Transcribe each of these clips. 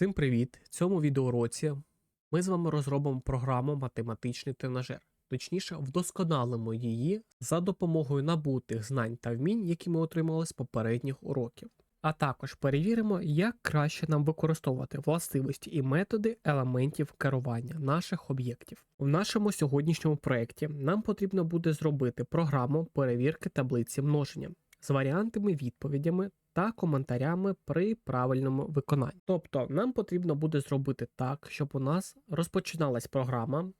Всім привіт! В цьому відеоуроці ми з вами розробимо програму математичний тренажер. Точніше, вдосконалимо її за допомогою набутих знань та вмінь, які ми отримали з попередніх уроків. А також перевіримо, як краще нам використовувати властивості і методи елементів керування наших об'єктів. В нашому сьогоднішньому проєкті нам потрібно буде зробити програму перевірки таблиці множення з варіантами відповідями та коментарями при правильному виконанні. Тобто нам потрібно буде зробити так, щоб у нас розпочиналась програма,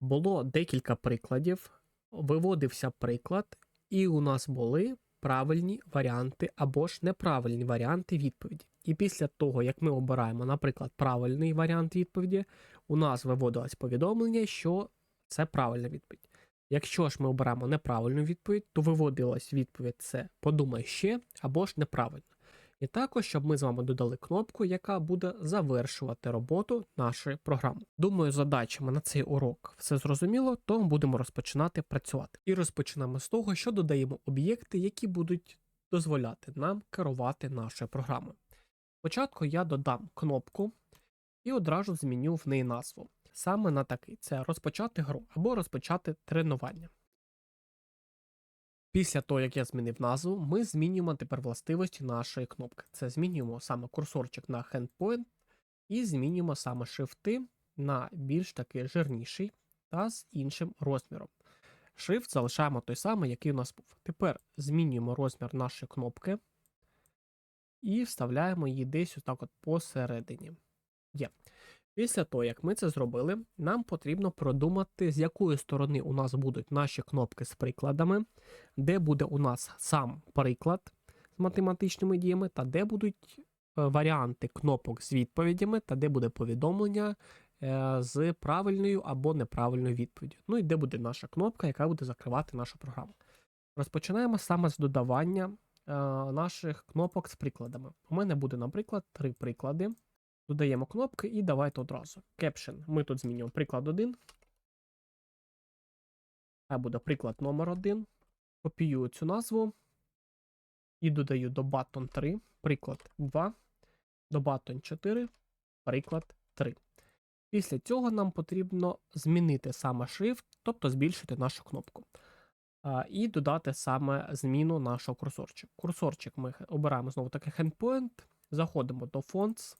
було декілька прикладів, виводився приклад, і у нас були правильні варіанти або ж неправильні варіанти відповіді. І після того, як ми обираємо, наприклад, правильний варіант відповіді, у нас виводилось повідомлення, що це правильна відповідь. Якщо ж ми оберемо неправильну відповідь, то виводилась відповідь це подумай ще або ж неправильно. І також, щоб ми з вами додали кнопку, яка буде завершувати роботу нашої програми. Думаю, задачами на цей урок все зрозуміло, тому будемо розпочинати працювати. І розпочнемо з того, що додаємо об'єкти, які будуть дозволяти нам керувати нашою програмою. Спочатку я додам кнопку і одразу зміню в неї назву саме на такий: це розпочати гру або розпочати тренування. Після того, як я змінив назву, ми змінюємо тепер властивості нашої кнопки. Це змінюємо саме курсорчик на handpoint і змінюємо саме шрифти на більш такий жирніший та з іншим розміром. Шрифт залишаємо той самий, який у нас був. Тепер змінюємо розмір нашої кнопки і вставляємо її десь отак от посередині. Є. Після того, як ми це зробили, нам потрібно продумати, з якої сторони у нас будуть наші кнопки з прикладами, де буде у нас сам приклад з математичними діями, та де будуть е, варіанти кнопок з відповідями, та де буде повідомлення е, з правильною або неправильною відповіддю. Ну і де буде наша кнопка, яка буде закривати нашу програму. Розпочинаємо саме з додавання е, наших кнопок з прикладами. У мене буде, наприклад, три приклади. Додаємо кнопки і давайте одразу. Caption. Ми тут змінюємо приклад 1. Це буде приклад номер 1. Копіюю цю назву. І додаю до button 3, приклад 2, до button 4, приклад 3. Після цього нам потрібно змінити саме шрифт, тобто збільшити нашу кнопку. І додати саме зміну нашого курсорчика. Курсорчик ми обираємо знову таки handpoint, заходимо до Fonts.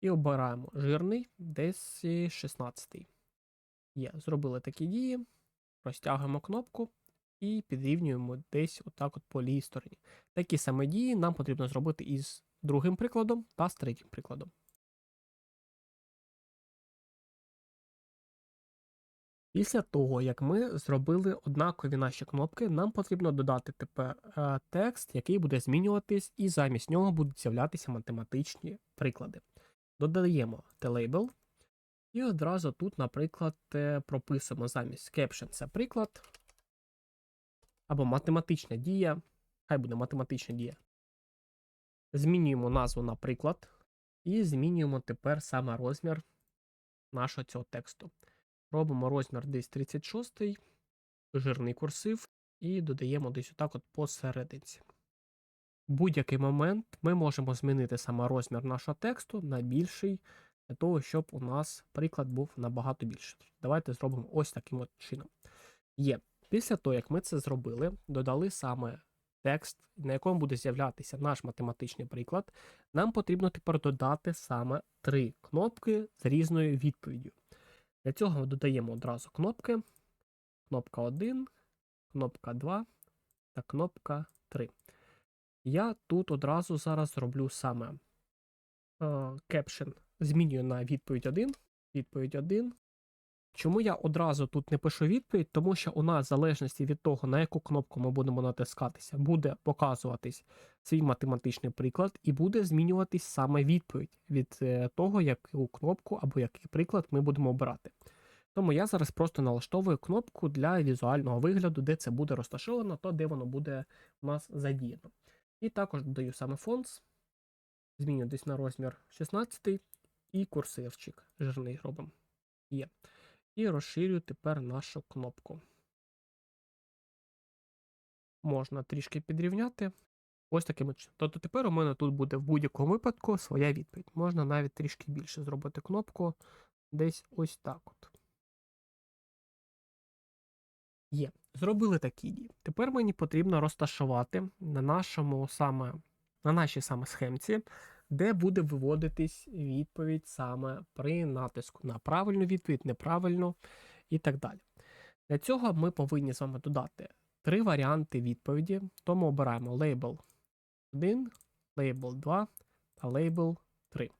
І обираємо жирний, десь 16. Є, зробили такі дії. Розтягуємо кнопку і підрівнюємо десь отак от по лівій стороні. Такі самі дії нам потрібно зробити із другим прикладом та з третім прикладом. Після того, як ми зробили однакові наші кнопки, нам потрібно додати тепер е, текст, який буде змінюватись, і замість нього будуть з'являтися математичні приклади. Додаємо TLabel. І одразу тут, наприклад, е, прописуємо замість caption це приклад. Або математична дія. Хай буде математична дія. Змінюємо назву на приклад. І змінюємо тепер саме розмір нашого цього тексту. Робимо розмір десь 36, жирний курсив, і додаємо десь отак от посерединці будь-який момент ми можемо змінити саме розмір нашого тексту на більший, для того, щоб у нас приклад був набагато більший. Давайте зробимо ось таким от чином. Є. Після того, як ми це зробили, додали саме текст, на якому буде з'являтися наш математичний приклад, нам потрібно тепер додати саме три кнопки з різною відповіддю. Для цього ми додаємо одразу кнопки. Кнопка 1, кнопка 2 та кнопка 3. Я тут одразу зараз зроблю саме caption. Змінюю на відповідь 1. Відповідь 1. Чому я одразу тут не пишу відповідь? Тому що у нас, в залежності від того, на яку кнопку ми будемо натискатися, буде показуватись свій математичний приклад, і буде змінюватись саме відповідь від е, того, яку кнопку або який приклад ми будемо обирати. Тому я зараз просто налаштовую кнопку для візуального вигляду, де це буде розташовано, то де воно буде у нас задіяно. І також додаю саме фонт. Зміню десь на розмір 16 і курсивчик жирний робимо. Є. І розширю тепер нашу кнопку. Можна трішки підрівняти. Ось таким чином. Тобто тепер у мене тут буде в будь-якому випадку своя відповідь. Можна навіть трішки більше зробити кнопку десь ось так от. Є. Зробили такі дії. Тепер мені потрібно розташувати на нашому саме, на нашій саме схемці, де буде виводитись відповідь саме при натиску на правильну відповідь, неправильну і так далі. Для цього ми повинні з вами додати три варіанти відповіді, тому обираємо лейбл 1, лейбл 2 та лейбл 3.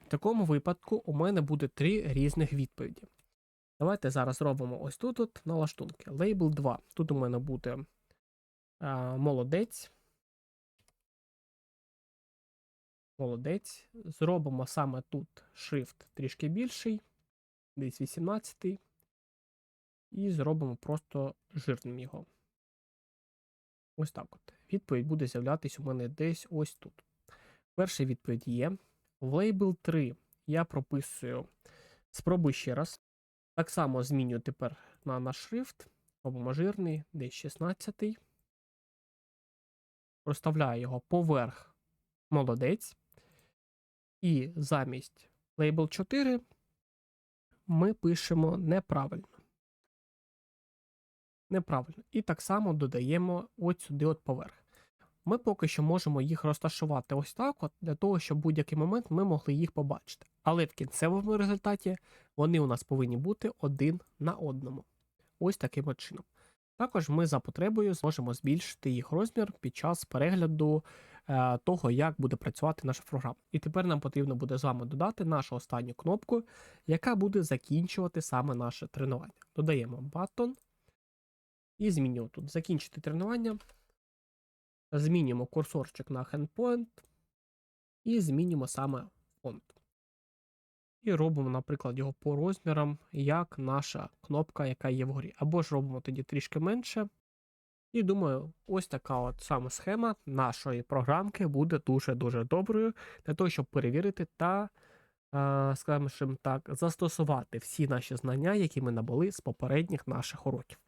В такому випадку у мене буде три різних відповіді. Давайте зараз робимо ось тут от налаштунки. Лейбл 2. Тут у мене буде а, молодець. Молодець. Зробимо саме тут шрифт трішки більший, десь 18 і зробимо просто жирним його. Ось так от. Відповідь буде з'являтися у мене десь ось тут. Перша відповідь є. В лейбл 3 я прописую. Спробуй ще раз. Так само змінюю тепер на наш шрифт. Робимо десь 16. Проставляю його поверх молодець. І замість лейбл 4 ми пишемо неправильно. Неправильно. І так само додаємо от сюди от поверх. Ми поки що можемо їх розташувати ось так, от, для того, щоб в будь-який момент ми могли їх побачити. Але в кінцевому результаті вони у нас повинні бути один на одному. Ось таким чином. Також ми за потребою зможемо збільшити їх розмір під час перегляду е, того, як буде працювати наша програма. І тепер нам потрібно буде з вами додати нашу останню кнопку, яка буде закінчувати саме наше тренування. Додаємо button і змінюємо тут закінчити тренування. Змінюємо курсорчик на handpoint і змінюємо саме фонд. І робимо, наприклад, його по розмірам, як наша кнопка, яка є вгорі. Або ж робимо тоді трішки менше. І думаю, ось така от саме схема нашої програмки буде дуже-дуже доброю для того, щоб перевірити та, скажімо так, застосувати всі наші знання, які ми набули з попередніх наших уроків.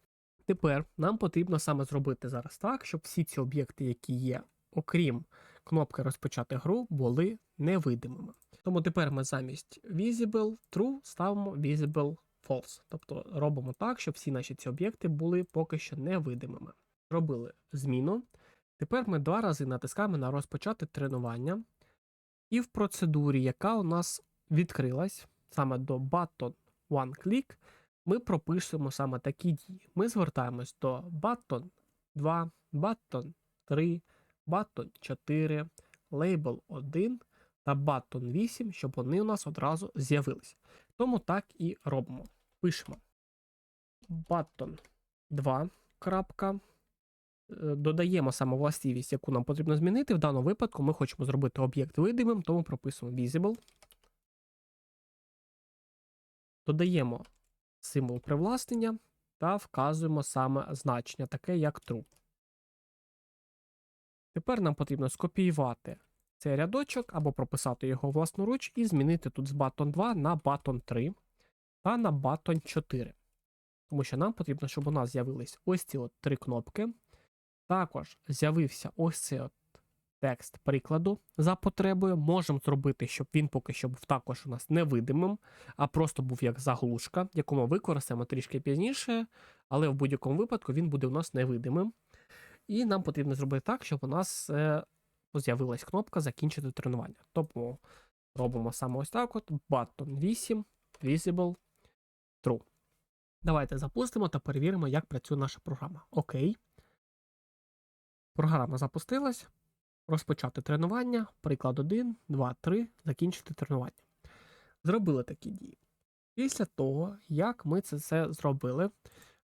Тепер нам потрібно саме зробити зараз так, щоб всі ці об'єкти, які є, окрім кнопки розпочати гру, були невидимими. Тому тепер ми замість visible true ставимо visible false. Тобто робимо так, щоб всі наші ці об'єкти були поки що невидимими. Робили зміну. Тепер ми два рази натискаємо на розпочати тренування. І в процедурі, яка у нас відкрилась, саме до button one click, ми пропишемо саме такі дії. Ми звертаємось до button 2, button 3, button 4, label 1 та button 8, щоб вони у нас одразу з'явилися. Тому так і робимо. Пишемо button 2. крапка. Е, додаємо саме властивість, яку нам потрібно змінити. В даному випадку ми хочемо зробити об'єкт видимим, тому прописуємо visible. Додаємо символ привласнення та вказуємо саме значення, таке як true. Тепер нам потрібно скопіювати цей рядочок або прописати його власноруч і змінити тут з button 2 на button 3 та на button 4. Тому що нам потрібно, щоб у нас з'явились ось ці от три кнопки. Також з'явився ось цей от текст прикладу за потребою. Можемо зробити, щоб він поки що був також у нас невидимим, а просто був як заглушка, яку ми використаємо трішки пізніше, але в будь-якому випадку він буде у нас невидимим. І нам потрібно зробити так, щоб у нас е, з'явилась кнопка Закінчити тренування. Тобто робимо саме ось так: от button 8, visible, true. Давайте запустимо та перевіримо, як працює наша програма. Окей. Програма запустилась. Розпочати тренування. Приклад 1, 2, 3. Закінчити тренування. Зробили такі дії. Після того, як ми це все зробили,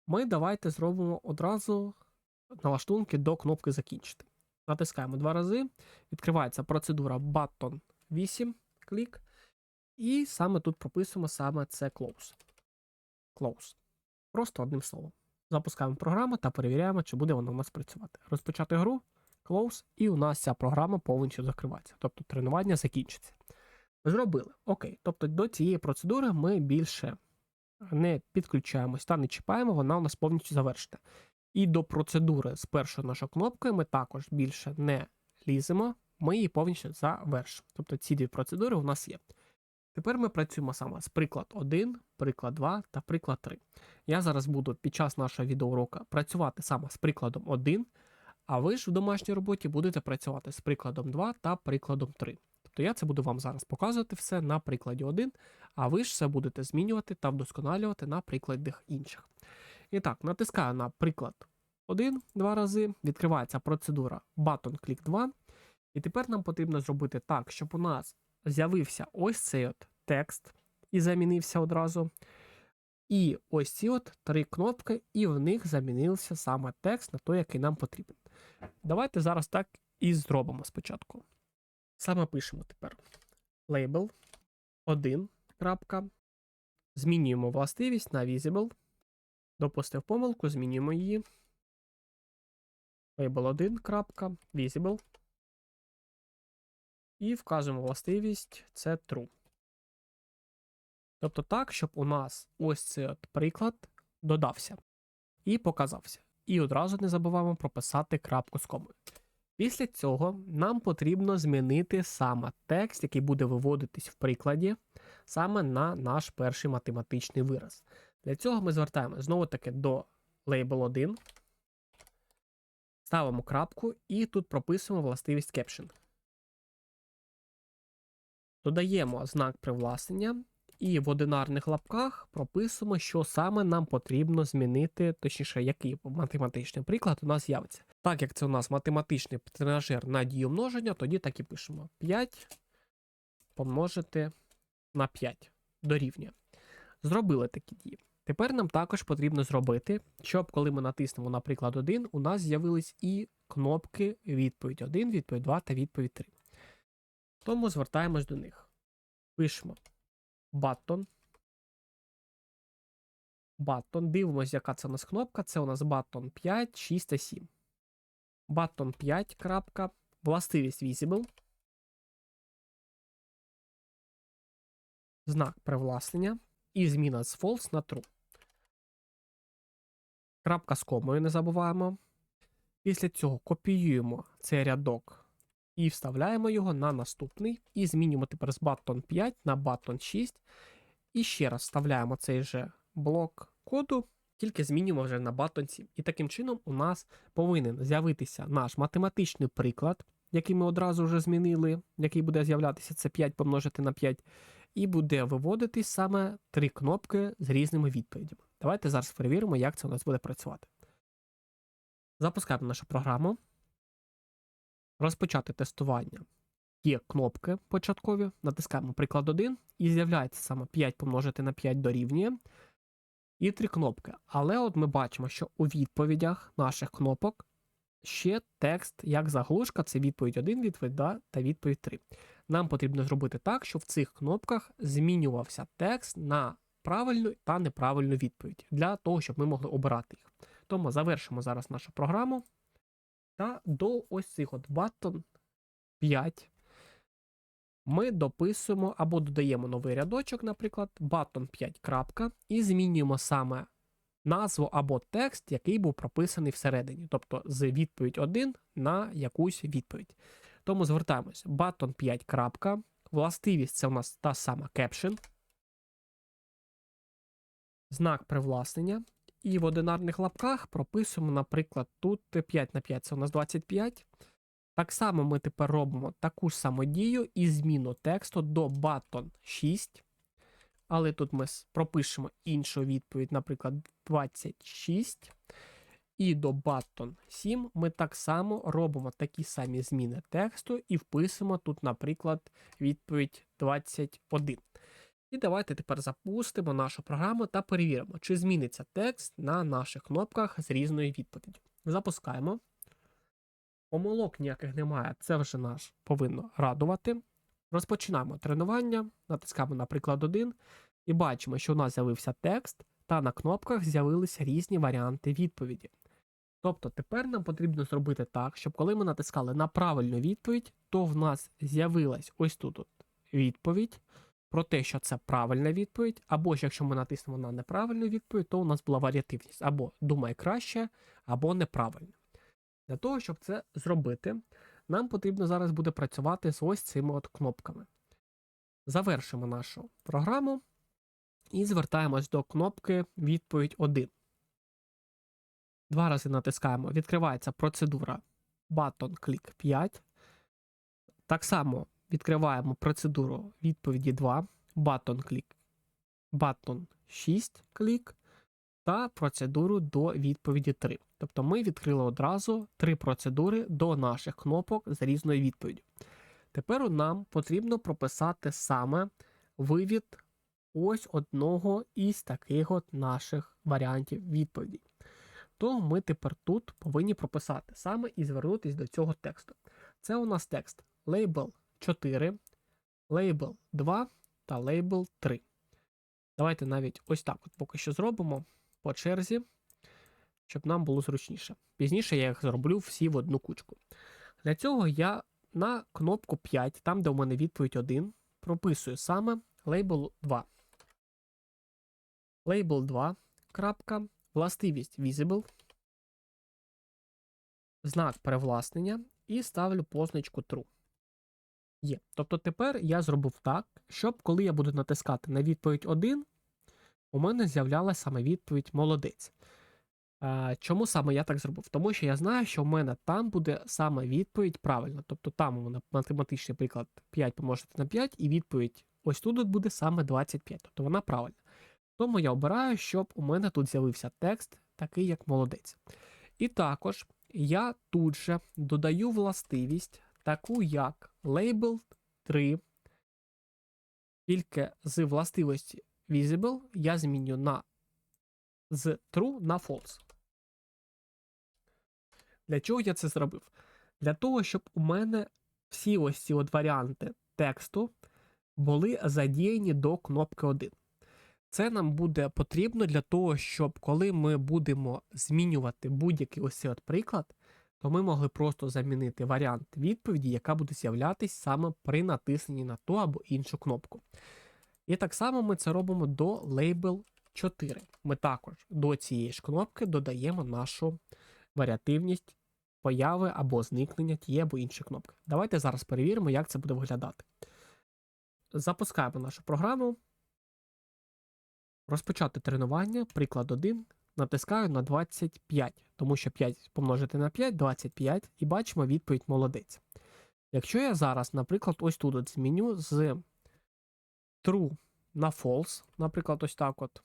ми давайте зробимо одразу налаштунки до кнопки Закінчити. Натискаємо два рази. Відкривається процедура Button 8, клік. І саме тут прописуємо саме це Close. Close. Просто одним словом. Запускаємо програму та перевіряємо, чи буде вона у нас працювати. Розпочати гру, Close, і у нас ця програма повністю закривається. Тобто тренування закінчиться. Зробили. Окей. Тобто до цієї процедури ми більше не підключаємось та не чіпаємо, вона у нас повністю завершена. І до процедури з першою нашою кнопкою ми також більше не ліземо, ми її повністю завершимо. Тобто ці дві процедури у нас є. Тепер ми працюємо саме з приклад 1, приклад 2 та приклад 3. Я зараз буду під час нашого відеоуроку працювати саме з прикладом 1, а ви ж в домашній роботі будете працювати з прикладом 2 та прикладом 3. Тобто я це буду вам зараз показувати все на прикладі 1, а ви ж все будете змінювати та вдосконалювати на прикладах інших. І так, натискаю на приклад 1 два рази, відкривається процедура Button Click 2. І тепер нам потрібно зробити так, щоб у нас з'явився ось цей от текст і замінився одразу. І ось ці от три кнопки, і в них замінився саме текст на той, який нам потрібен. Давайте зараз так і зробимо спочатку. Саме пишемо тепер label 1. Змінюємо властивість на visible. Допустив помилку, змінюємо її. Label 1. visible. І вказуємо властивість це true. Тобто так, щоб у нас ось цей от приклад додався і показався. І одразу не забуваємо прописати крапку з комою. Після цього нам потрібно змінити саме текст, який буде виводитись в прикладі, саме на наш перший математичний вираз. Для цього ми звертаємо знову таки до label 1, ставимо крапку і тут прописуємо властивість caption. Додаємо знак привласнення і в одинарних лапках прописуємо, що саме нам потрібно змінити, точніше, який математичний приклад у нас з'явиться. Так як це у нас математичний тренажер на дію множення, тоді так і пишемо 5 помножити на 5 дорівнює. Зробили такі дії. Тепер нам також потрібно зробити, щоб коли ми натиснемо, наприклад, 1, у нас з'явились і кнопки відповідь 1, відповідь 2 та відповідь 3. Тому звертаємось до них. Пишемо button. Button. Дивимося, яка це у нас кнопка. Це у нас button 5, 6 та 7. Button 5. крапка, Властивість visible. Знак привласнення. І зміна з false на true. Крапка з комою не забуваємо. Після цього копіюємо цей рядок і вставляємо його на наступний. І змінюємо тепер з button 5 на button 6. І ще раз вставляємо цей же блок коду, тільки змінюємо вже на button 7. І таким чином у нас повинен з'явитися наш математичний приклад, який ми одразу вже змінили, який буде з'являтися це 5 помножити на 5. І буде виводитись саме три кнопки з різними відповідями. Давайте зараз перевіримо, як це у нас буде працювати. Запускаємо нашу програму розпочати тестування. Є кнопки початкові, натискаємо приклад 1, і з'являється саме 5 помножити на 5 дорівнює. І три кнопки. Але от ми бачимо, що у відповідях наших кнопок ще текст як заглушка це відповідь 1, відповідь 2 та відповідь 3. Нам потрібно зробити так, щоб в цих кнопках змінювався текст на правильну та неправильну відповідь, для того, щоб ми могли обирати їх. Тому завершимо зараз нашу програму. Та до ось цих от button 5 ми дописуємо або додаємо новий рядочок, наприклад, button 5. крапка, і змінюємо саме назву або текст, який був прописаний всередині, тобто з відповідь 1 на якусь відповідь. Тому звертаємося button 5. крапка, Властивість це у нас та сама caption, знак привласнення. І в одинарних лапках прописуємо, наприклад, тут 5 на 5 це у нас 25. Так само ми тепер робимо таку ж саму дію і зміну тексту до button 6. Але тут ми пропишемо іншу відповідь, наприклад, 26. І до button 7 ми так само робимо такі самі зміни тексту і вписуємо тут, наприклад, відповідь 21. І давайте тепер запустимо нашу програму та перевіримо, чи зміниться текст на наших кнопках з різною відповіддю. Запускаємо. Помилок ніяких немає, це вже нас повинно радувати. Розпочинаємо тренування, натискаємо, наприклад, 1, і бачимо, що у нас з'явився текст, та на кнопках з'явилися різні варіанти відповіді. Тобто тепер нам потрібно зробити так, щоб коли ми натискали на правильну відповідь, то в нас з'явилась ось тут відповідь про те, що це правильна відповідь, або ж якщо ми натиснемо на неправильну відповідь, то у нас була варіативність або думай краще, або неправильно. Для того, щоб це зробити, нам потрібно зараз буде працювати з ось цими от кнопками. Завершимо нашу програму і звертаємось до кнопки Відповідь 1. Два рази натискаємо. Відкривається процедура Button Click 5. Так само відкриваємо процедуру відповіді 2, Button Click, Button 6 клік та процедуру до відповіді 3. Тобто ми відкрили одразу три процедури до наших кнопок з різною відповіддю. Тепер нам потрібно прописати саме вивід ось одного із таких от наших варіантів відповіді. То ми тепер тут повинні прописати саме і звернутися до цього тексту. Це у нас текст label 4, label 2 та label 3. Давайте навіть ось так от поки що зробимо по черзі, щоб нам було зручніше. Пізніше я їх зроблю всі в одну кучку. Для цього я на кнопку 5, там де у мене відповідь 1, прописую саме label 2. Label 2. крапка, Властивість visible, знак перевласнення і ставлю позначку true. Є. Тобто тепер я зробив так, щоб коли я буду натискати на відповідь 1, у мене з'являлася саме відповідь молодець. А, Чому саме я так зробив? Тому що я знаю, що в мене там буде саме відповідь правильна. Тобто там у мене математичний приклад 5 помножити на 5, і відповідь ось тут буде саме 25. Тобто вона правильна. Тому я обираю, щоб у мене тут з'явився текст, такий як молодець. І також я тут же додаю властивість, таку як label 3, тільки з властивості visible я зміню на з true на false. Для чого я це зробив? Для того, щоб у мене всі ось ці от варіанти тексту були задіяні до кнопки 1. Це нам буде потрібно для того, щоб коли ми будемо змінювати будь-який ось цей от приклад, то ми могли просто замінити варіант відповіді, яка буде з'являтись саме при натисненні на ту або іншу кнопку. І так само ми це робимо до Label 4. Ми також до цієї ж кнопки додаємо нашу варіативність появи або зникнення тієї або іншої кнопки. Давайте зараз перевіримо, як це буде виглядати. Запускаємо нашу програму. Розпочати тренування, приклад 1. Натискаю на 25, тому що 5 помножити на 5 25, і бачимо відповідь молодець. Якщо я зараз, наприклад, ось тут от зміню з true на false, наприклад, ось так от.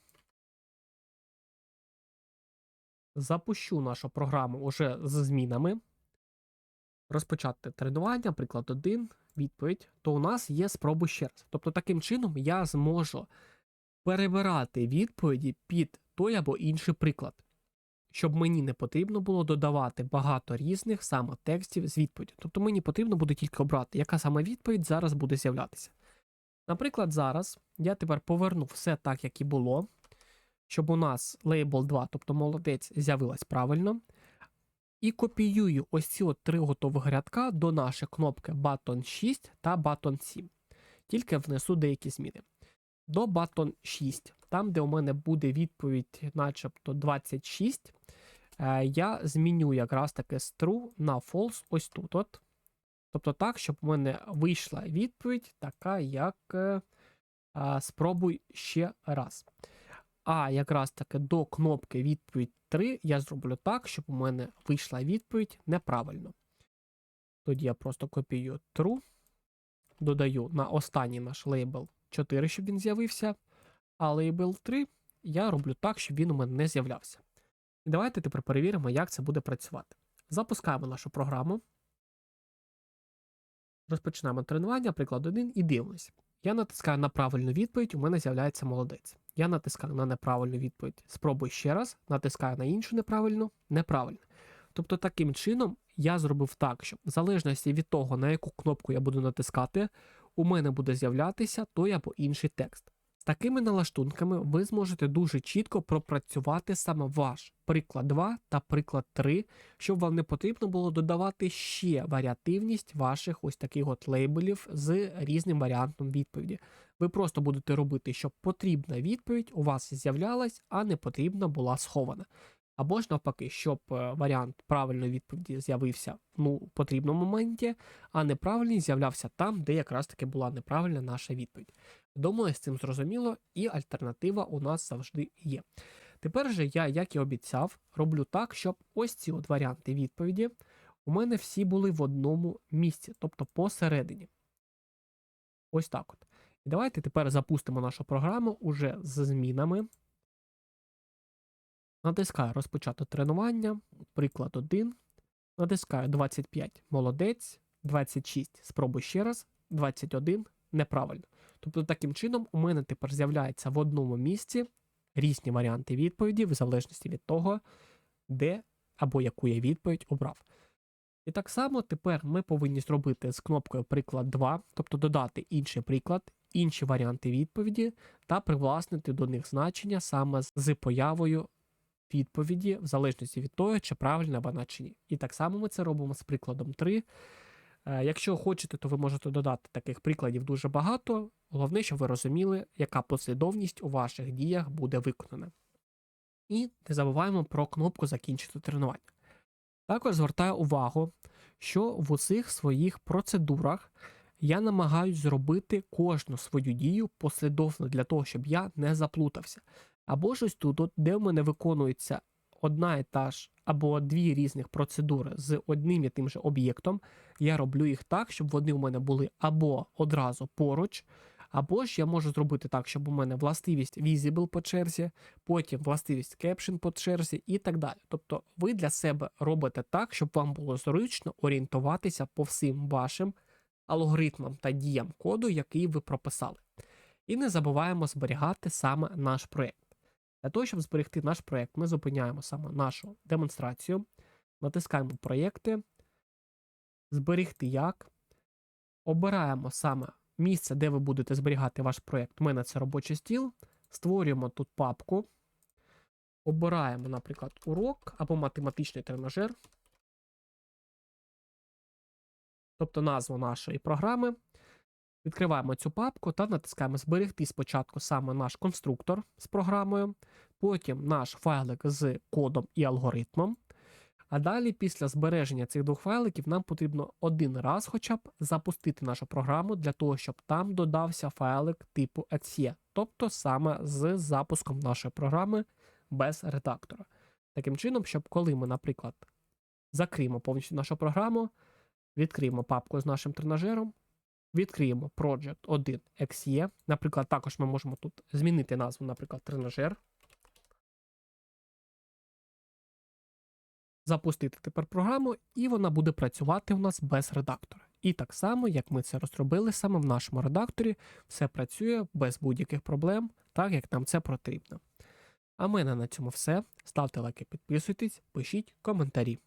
Запущу нашу програму уже з змінами. Розпочати тренування, приклад 1, відповідь, то у нас є спроби ще раз. Тобто, таким чином я зможу перебирати відповіді під той або інший приклад, щоб мені не потрібно було додавати багато різних саме текстів з відповіді. Тобто мені потрібно буде тільки обрати, яка саме відповідь зараз буде з'являтися. Наприклад, зараз я тепер поверну все так, як і було, щоб у нас лейбл 2, тобто молодець, з'явилась правильно. І копіюю ось ці от три готових рядка до нашої кнопки Button 6 та Button 7. Тільки внесу деякі зміни. До Button 6, там, де у мене буде відповідь, начебто 26, е, я зміню якраз таки з true на false ось тут. от. Тобто так, щоб у мене вийшла відповідь, така, як е, спробуй ще раз. А якраз таки до кнопки відповідь 3 я зроблю так, щоб у мене вийшла відповідь неправильно. Тоді я просто копіюю true, додаю на останній наш лейбл 4, щоб він з'явився, а лейбл 3 я роблю так, щоб він у мене не з'являвся. І давайте тепер перевіримо, як це буде працювати. Запускаємо нашу програму. Розпочинаємо тренування, приклад 1, і дивимося. Я натискаю на правильну відповідь, у мене з'являється молодець. Я натискаю на неправильну відповідь. Спробуй ще раз, натискаю на іншу неправильну, неправильно. Тобто, таким чином я зробив так, що в залежності від того, на яку кнопку я буду натискати, у мене буде з'являтися той або інший текст. Такими налаштунками ви зможете дуже чітко пропрацювати саме ваш приклад 2 та приклад 3, щоб вам не потрібно було додавати ще варіативність ваших ось таких от лейбелів з різним варіантом відповіді. Ви просто будете робити, щоб потрібна відповідь у вас з'являлась, а не потрібна була схована. Або ж навпаки, щоб е, варіант правильної відповіді з'явився ну, у потрібному моменті, а неправильний з'являвся там, де якраз таки була неправильна наша відповідь. Думаю, з цим зрозуміло, і альтернатива у нас завжди є. Тепер же я, як і обіцяв, роблю так, щоб ось ці от варіанти відповіді у мене всі були в одному місці, тобто посередині. Ось так от. І давайте тепер запустимо нашу програму уже з змінами. Натискаю розпочати тренування. Приклад 1. Натискаю 25 молодець, 26 спробуй ще раз, 21 неправильно. Тобто, таким чином, у мене тепер з'являється в одному місці різні варіанти відповіді, в залежності від того, де або яку я відповідь обрав. І так само тепер ми повинні зробити з кнопкою приклад 2, тобто додати інший приклад, інші варіанти відповіді та привласнити до них значення саме з появою відповіді, в залежності від того, чи правильна вона чи ні. І так само ми це робимо з прикладом 3. Е, Якщо хочете, то ви можете додати таких прикладів дуже багато. Головне, щоб ви розуміли, яка послідовність у ваших діях буде виконана. І не забуваємо про кнопку Закінчити тренування. Також звертаю увагу, що в усіх своїх процедурах я намагаюсь зробити кожну свою дію послідовно для того, щоб я не заплутався. Або ж ось тут, от, де в мене виконується одна і та ж або дві різних процедури з одним і тим же об'єктом, я роблю їх так, щоб вони у мене були або одразу поруч, або ж я можу зробити так, щоб у мене властивість visible по черзі, потім властивість caption по черзі і так далі. Тобто ви для себе робите так, щоб вам було зручно орієнтуватися по всім вашим алгоритмам та діям коду, який ви прописали. І не забуваємо зберігати саме наш проєкт. Для того, щоб зберегти наш проєкт, ми зупиняємо саме нашу демонстрацію, натискаємо проєкти, зберегти як, обираємо саме місце, де ви будете зберігати ваш проєкт. У мене це робочий стіл. Створюємо тут папку, обираємо, наприклад, урок або математичний тренажер, тобто назву нашої програми. Відкриваємо цю папку та натискаємо Зберегти спочатку саме наш конструктор з програмою, потім наш файлик з кодом і алгоритмом. А далі, після збереження цих двох файликів, нам потрібно один раз хоча б запустити нашу програму для того, щоб там додався файлик типу exe, тобто саме з запуском нашої програми без редактора. Таким чином, щоб коли ми, наприклад, закриємо повністю нашу програму, відкриємо папку з нашим тренажером, відкриємо Project 1 XE. Наприклад, також ми можемо тут змінити назву, наприклад, тренажер. Запустити тепер програму, і вона буде працювати у нас без редактора. І так само, як ми це розробили саме в нашому редакторі, все працює без будь-яких проблем, так як нам це потрібно. А мене на цьому все. Ставте лайки, підписуйтесь, пишіть коментарі.